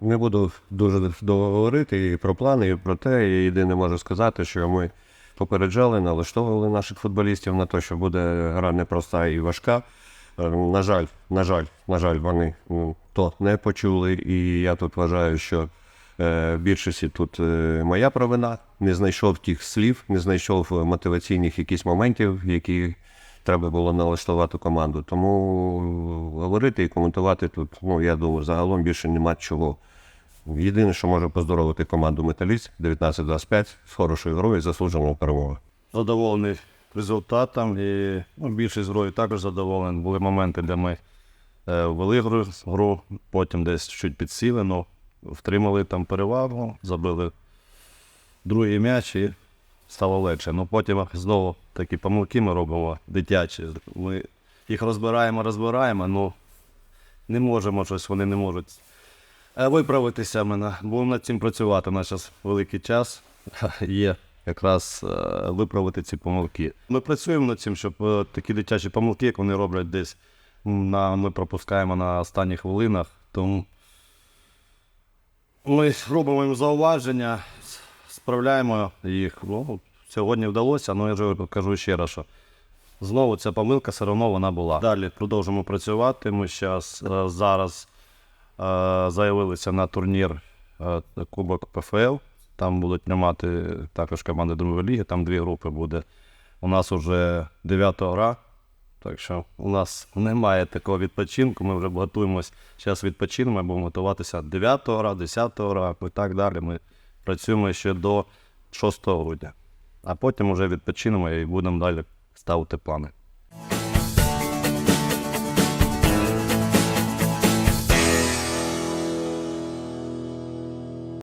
Не буду дуже довго говорити і про плани, і про те. І єдине можу сказати, що ми попереджали, налаштовували наших футболістів на те, що буде гра непроста і важка. Е, На жаль, на жаль, на жаль, вони то не почули. І я тут вважаю, що е, в більшості тут е, моя провина. Не знайшов тих слів, не знайшов мотиваційних якісь моментів, які треба було налаштувати команду. Тому говорити і коментувати тут, ну я думаю, загалом більше нема чого. Єдине, що може поздоровити команду Металіст 19-25 з хорошою грою, і заслуженою перемогою. задоволений результатом і ну, більшість грою також задоволений. Були моменти, де ми е, ввели гру, гру, потім десь чуть підсіли, ну, втримали там перевагу, забили другий м'яч і стало легше. Ну потім знову такі помилки ми робимо дитячі. Ми їх розбираємо, розбираємо, ну не можемо щось, вони не можуть виправитися. Ми на- будемо над цим працювати. У нас зараз великий час є якраз е, виправити ці помилки. Ми працюємо над цим, щоб е, такі дитячі помилки, як вони роблять десь, на, ми пропускаємо на останніх хвилинах. Тому ми робимо їм зауваження, справляємо їх. Ну, сьогодні вдалося, але я вже кажу ще раз, що знову ця помилка все одно вона була. Далі продовжимо працювати. Ми е, зараз е, заявилися на турнір е, Кубок ПФЛ. Там будуть приймати також команди другої ліги, там дві групи буде. У нас вже дев'ята гра. Так що у нас немає такого відпочинку. Ми вже готуємось. Зараз відпочинемо, будемо готуватися 9 гра, 10 гра і так далі. Ми працюємо ще до 6 грудня. А потім вже відпочинемо і будемо далі ставити плани.